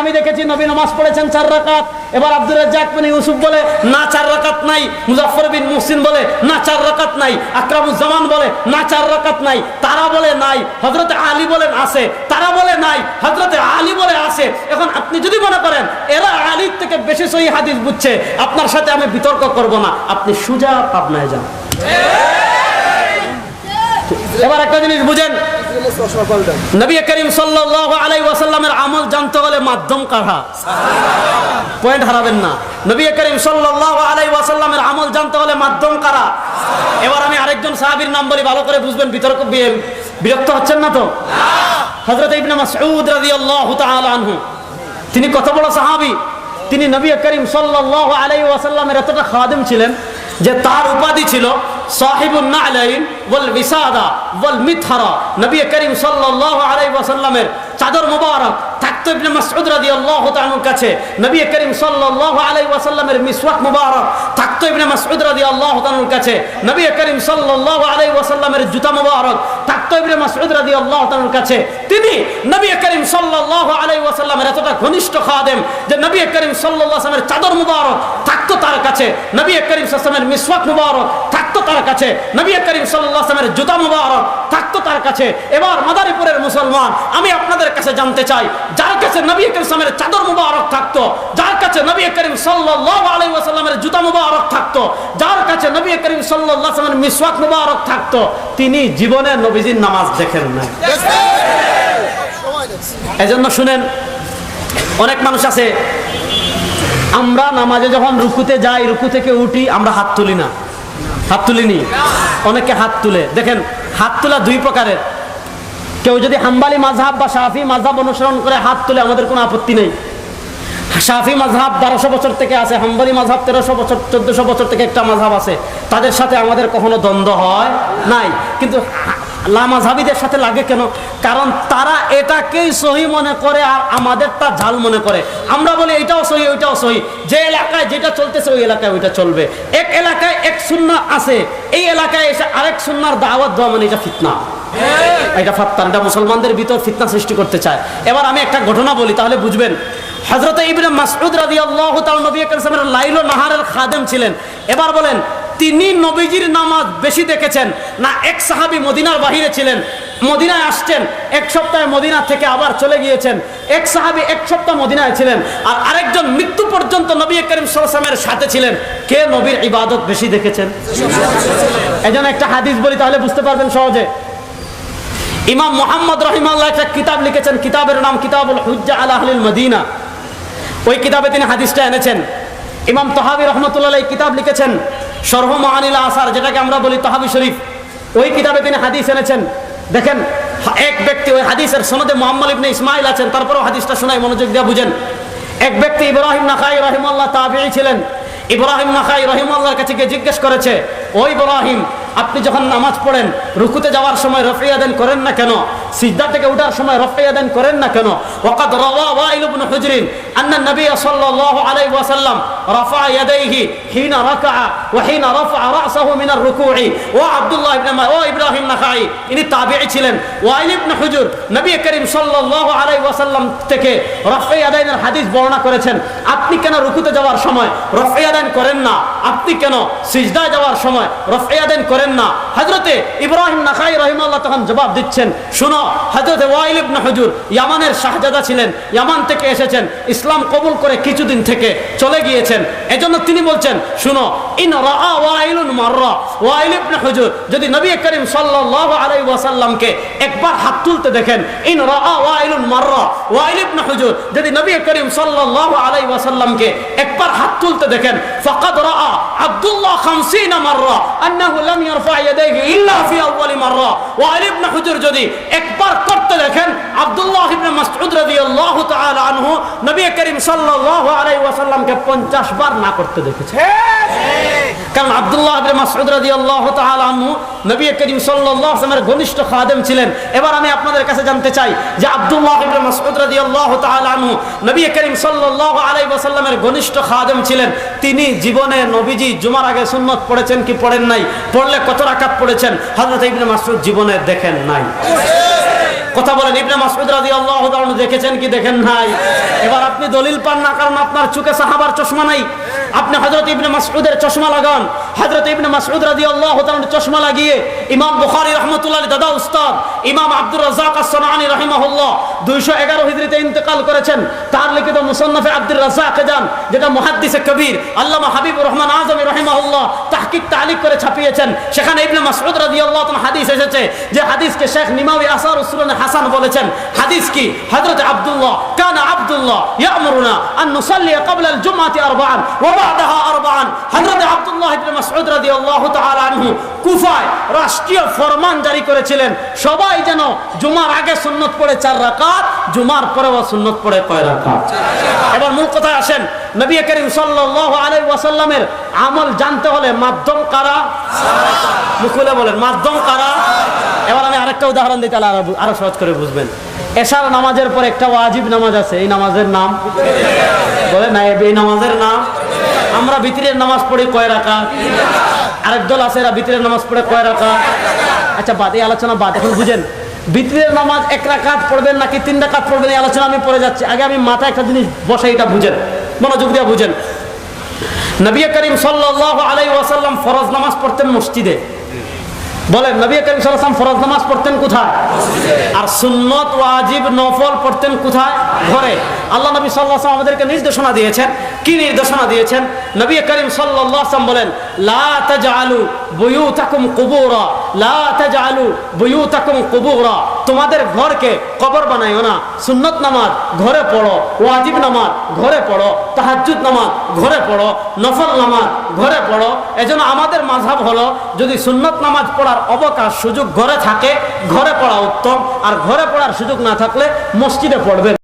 আমি দেখেছি নবী নামাজ পড়েছেন চার রাকাত। এবার আব্দুর রাজ্জাক বিন ইউসুফ বলে, না, চার রাকাত নাই। মুজাফফর বিন মুহসিন বলে, না, চার রাকাত নাই। আকরামুজ্জামান বলে, না, চার রাকাত নাই। তারা বলে, নাই। হযরত আলী বলেন আছে। তারা বলে, নাই। হযরত আলী বলে, আছে। এখন আপনি যদি মনে করেন, এরা আলীর থেকে বেশি সহি হাদিস বুঝছে, আপনার সাথে আমি বিতর্ক করব না। আপনি সুজা পাবনায় যান। এবার একটা জিনিস বুঝেন করিম ওয়াসাল্লামের মাধ্যম না। করিম ওয়াসাল্লামের হলে মাধ্যম কারা? এবার আমি আরেকজন নাম বলি, ভালো করে বুঝবেন, বিতর্ক বিরক্ত হচ্ছেন না তো? হযরত তিনি কত বড় সাহাবী? তিনি নবী করিম সাল্লাল্লাহু আলাইহি ওয়াসাল্লামের এতটা খাদেম ছিলেন যে তার উপাধি ছিল সাহিবুন নালাইন ওয়াল বিসাদা ওয়াল মিথহারা নবী করিম সাল্লাল্লাহু আলাইহি ওয়াসাল্লামের চাদর মোবারক থাকতো ইবনে মাসউদ রাদিয়াল্লাহু তাআলার কাছে। নবী করিম সাল্লাল্লাহু আলাইহি ওয়াসাল্লামের মিসওয়াক মোবারক থাকতো ইবনে মাসউদ রাদিয়াল্লাহু তাআলার কাছে। নবী করিম সাল্লাল্লাহু আলাইহি ওয়াসাল্লামের জুতা মোবারক থাকতো ইবনে মাসউদ রাদিয়াল্লাহু তাআলার কাছে। তিনি নবী করিম সাল্লাল্লাহু আলাইহি ওয়াসাল্লামের এতটা ঘনিষ্ঠ খাদেম যে নবী করিম সাল্লাল্লাহু আলাইহি ওয়াসাল্লামের চাদর মোবারক কাছে নবী করিম সাল্লাল্লাহু মিসওয়াক মোবারক থাকতো তার কাছে নবী করিম আলাইহি জুতা মোবারক থাকতো তার কাছে। এবার মাদারীপুরের মুসলমান আমি আপনাদের কাছে জানতে চাই যার কাছে নবী করিম সাল্লামের চাদর মুবারক থাকতো যার কাছে নবী করিম সাল্লাল্লাহু আলাইহি ওয়াসাল্লামের জুতা মুবারক থাকতো যার কাছে নবী করিম আলাইহি মিসওয়াক মুবারক থাকতো তিনি জীবনে নবীজির নামাজ দেখেন না এজন্য শুনেন অনেক মানুষ আছে আমরা নামাজে যখন রুকুতে যাই, রুকু থেকে উঠি, আমরা হাত তুলি না। হাত তুলিনি। অনেকে হাত তুলে। দেখেন, হাত তোলা দুই প্রকারের। কেউ যদি হাম্বালি মাঝহাব বা শাফি মাঝহাব অনুসরণ করে হাত তুলে, আমাদের কোনো আপত্তি নেই। শাফি মাঝহাব বারোশো বছর থেকে আছে, হাম্বালি মাঝহাব তেরোশো বছর, চোদ্দশো বছর থেকে একটা মাঝহাব আছে। তাদের সাথে আমাদের কখনো দ্বন্দ্ব হয় নাই। কিন্তু লামাঝাবিদের সাথে লাগে কেন? কারণ তারা এটাকেই সহি মনে করে আর আমাদের আমাদেরটা ঝাল মনে করে। আমরা বলি, এটাও সহি, ওইটাও সহি। যে এলাকায় যেটা চলতেছে, ওই এলাকায় ওইটা চলবে। এক এলাকায় এক সুন্না আছে, এই এলাকায় এসে আরেক সুন্নার দাওয়াত দেওয়া মানে এটা ফিতনা। এটা ফাত্তার এটা মুসলমানদের ভিতর ফিতনা সৃষ্টি করতে চায়। এবার আমি একটা ঘটনা বলি, তাহলে বুঝবেন। হজরত ইবনে মাসউদ রাদিয়াল্লাহু তাআলা নবী সাল্লাল্লাহু লাইল নাহারের খাদেম ছিলেন। এবার বলেন তিনি নবীজির নামাজ বেশি দেখেছেন। না, এক সাহাবি মদিনার বাহিরে ছিলেন। মদিনায় আসছেন, এক সপ্তাহে মদিনা থেকে আবার চলে গিয়েছেন। এক সাহাবী এক সপ্তাহ মদিনায় ছিলেন আর আরেকজন মৃত্যু পর্যন্ত নবী করিম সাল্লামের সাথে ছিলেন। কে নবীর ইবাদত বেশি দেখেছেন? এজন্য একটা হাদিস বলি, তাহলে বুঝতে পারবেন সহজে। ইমাম মোহাম্মদ রহিমাল্লাহ একটা কিতাব লিখেছেন, কিতাবের নাম কিতাবুল হুজ্জা আলা আহলিল মদিনা। ওই কিতাবে তিনি হাদিসটা এনেছেন। ইমাম তহাবি রহমতুল্লাহ এই কিতাব লিখেছেন সরহ আসার, যেটাকে আমরা বলি তহাবি শরীফ। ওই কিতাবে তিনি হাদিস এনেছেন। দেখেন, এক ব্যক্তি ওই হাদিসের সনদে মোহাম্মদ ইবনে ইসমাইল আছেন, তারপরেও হাদিসটা শোনায় মনোযোগ দিয়ে বুঝেন। এক ব্যক্তি ইব্রাহিম নাখাই রহিমাল্লাহ তাবিঈ ছিলেন। ইব্রাহিম নাখাই রহিমাল্লাহর কাছে গিয়ে জিজ্ঞেস করেছে, ও ইব্রাহিম, আপনি যখন নামাজ পড়েন, রুকুতে যাওয়ার সময় রফিয়া দেন করেন না কেন? সিজদা থেকে ওঠার সময় রফিয়া দেন করেন না কেন? ওয়াকাদ রাওয়া ওয়াইল ইবনে হুজরিন আন্না নবী সাল্লাল্লাহু আলাইহি ওয়াসাল্লাম, রাফা ইয়াদাইহি হিনা রাকাআ ওয়া হিনা রাফা রাসাহু মিন আর-রুকু'i ও আব্দুল্লাহ ইবনে ও ইব্রাহিম নাখাই ইনি তাবিঈ ছিলেন। ওয়াইল ইবনে হুজুর নবী করিম সাল্লাল্লাহু আলাইহি ওয়াসাল্লাম থেকে রফা ইয়াদাইনের হাদিস বর্ণনা করেছেন, আপনি কেন রুকুতে যাওয়ার সময় রফা ইয়াদাইন করেন না? আপনি কেন সিজদায় যাওয়ার সময় রফা ইয়াদাইন করেন না? হযরতে ইব্রাহিম নাখাই রহিমাল্লাহ তখন জবাব দিচ্ছেন, শুনো, হযরতে ওয়াইল ইবনে হুজুর ইয়ামানের শাহজাদা ছিলেন, ইয়ামান থেকে এসেছেন, ইসলাম কবুল করে কিছুদিন থেকে চলে গিয়েছেন। এজন্য তিনি বলছেন, শুনো, ইন যদি নবী করিম সাল্লাল্লাহু একবার হাত তুলতে দেখেন, ইন রাআ ওয়াইলুন মাররা। হুজুর, যদি নবী করিম সাল্লাল্লাহু আলাইহি ওয়াসাল্লামকে একবার হাত তুলতে দেখেন, ফাকাদ রাআ আব্দুল্লাহ 50 মাররা, আন্নাহু লাম ইয়ারফা ইয়াদাইহি ইল্লা ফি আউয়ালি মাররা। ওয়াইল ইবনে হুজুর যদি একবার করতে দেখেন, আব্দুল্লাহ ইবনে মাসউদ রাদিয়াল্লাহু তাআলা আনহু নবী করিম সাল্লাল্লাহু আলাইহি ওয়াসাল্লামকে 50 বার না করতে দেখেছে। কারণ আব্দুল্লাহ ইবনে মাসউদ রাদিয়াল্লাহু তাআলা আনহু নবী করিম ওয়াসাল্লামের ঘনিষ্ঠ খাদেম ছিলেন। এবার আমি আপনাদের কাছে জানতে চাই যে আব্দুল্লাহ ইবনে মাসউদ রাদিয়াল্লাহু তাআলা আনহু নবী করিম সাল্লাল্লাহু আলাইহি ওয়াসাল্লামের ঘনিষ্ঠ খাদেম ছিলেন। তিনি জীবনে নবীজি জুমার আগে সুন্নত পড়েছেন কি পড়েন নাই? পড়লে কত রাকাত পড়েছেন? হযরত ইবনে মাসউদ জীবনে দেখেন নাই। কথা বলেন, ইবনে মাসউদ রাদিয়াল্লাহু তাআলা দেখেছেন কি দেখেন নাই? এবার আপনি দলিল পান না, কারণ আপনার চোখে সাহাবার চশমা নাই। আপনি হজরত ইবনে মাসউদের চশমা লাগান হযরত ইবনে মাসউদ রাদিয়াল্লাহু তাআলা চশমা লাগিয়ে ইমাম বুখারী রাহমাতুল্লাহ দাদা উস্তাদ, ইমাম আব্দুর রাজ্জাক আস-সানাআনী রাহিমাহুল্লাহ 211 হিজরিতে ইন্তেকাল করেছেন। তার লিখিত মুসান্নাফে আব্দুর রাজ্জাকে যান, যেটা মুহাদ্দিসে কবির, আল্লামা হাবিবুর রহমান আজমি রাহিমাহুল্লাহ তাহকিক তালিক করে ছাপিয়েছেন। সেখানে ইবনে মাসউদ রাদিয়াল্লাহু তাআলা হাদিস এসেছে যে হাদিসকে শেখ নিমাওই আসার উসুলান হাসান বলেছেন। হাদিস কি? হযরত আব্দুল্লাহ, কানা আব্দুল্লাহ ইয়ামুরুনা আন নুসাল্লি ক্বাবলা আল জুমআতি আরবাআন ওয়া বা'দাহা আরবাআন। হযরত আব্দুল্লাহ ইবনে রাদিয়াল্লাহু তাআলা আনহু কুফায় রাষ্ট্রীয় ফরমান জারি করেছিলেন। সবাই যেন জুমার আগে সুন্নত পড়ে চার রাকাত, জুমার পরেও সুন্নত পড়ে কয় রাকাত। এবার মূল কথায় আসেন, নবী করিম সাল্লাল্লাহু আলাইহি ওয়াসাল্লামের আমল জানতে হলে মাধ্যম কারা? মুকুলে বলেন, মাধ্যম কারা? এবার আমি আরেকটা উদাহরণ দিই তাহলে আরও আরও সহজ করে বুঝবেন। এশার নামাজের পর একটা ওয়াজিব নামাজ আছে, এই নামাজের নাম? বলে না এই নামাজের নাম? আমরা ভিতরের নামাজ পড়ি কয় রাখা আরেক দল আছে এরা ভিতরের নামাজ পড়ে কয় রাখা আচ্ছা বাদ, এই আলোচনা বাদ, এখন বুঝেন। ভিতরের নামাজ এক রাকাত পড়বেন নাকি তিন রাকাত পড়বেন, এই আলোচনা আমি পড়ে যাচ্ছি। আগে আমি মাথায় একটা জিনিস বসে এটা বুঝেন। মনোযোগ দিয়ে বুঝেন। নবী করিম সাল্লাহ আলাই ওয়াসাল্লাম ফরজ নামাজ পড়তেন মসজিদে। বলেন, নবী করিম সালাম ফরজ নামাজ পড়তেন কোথায়? আর সুন্নত ওয়াজিব নফল পড়তেন কোথায়? ঘরে। আল্লাহ নবী সাল্লাহ আমাদেরকে নির্দেশনা দিয়েছেন। কি নির্দেশনা দিয়েছেন? নবী করিম সাল্লাহ বলেন, লা তাজআলু বুয়ুতাকুম কুবুরা। তোমাদের ঘরকে কবর বানাইও না। সুন্নত নামাজ ঘরে পড়ো, ওয়াজিব নামাজ ঘরে পড়ো, তাহাজ্জুদ নামাজ ঘরে পড়ো, নফল নামাজ ঘরে পড়ো। এজন্য আমাদের মাঝহাব হলো, যদি সুন্নত নামাজ পড়ার অবকাশ সুযোগ ঘরে থাকে, ঘরে পড়া উত্তম। আর ঘরে পড়ার সুযোগ না থাকলে মসজিদে পড়বেন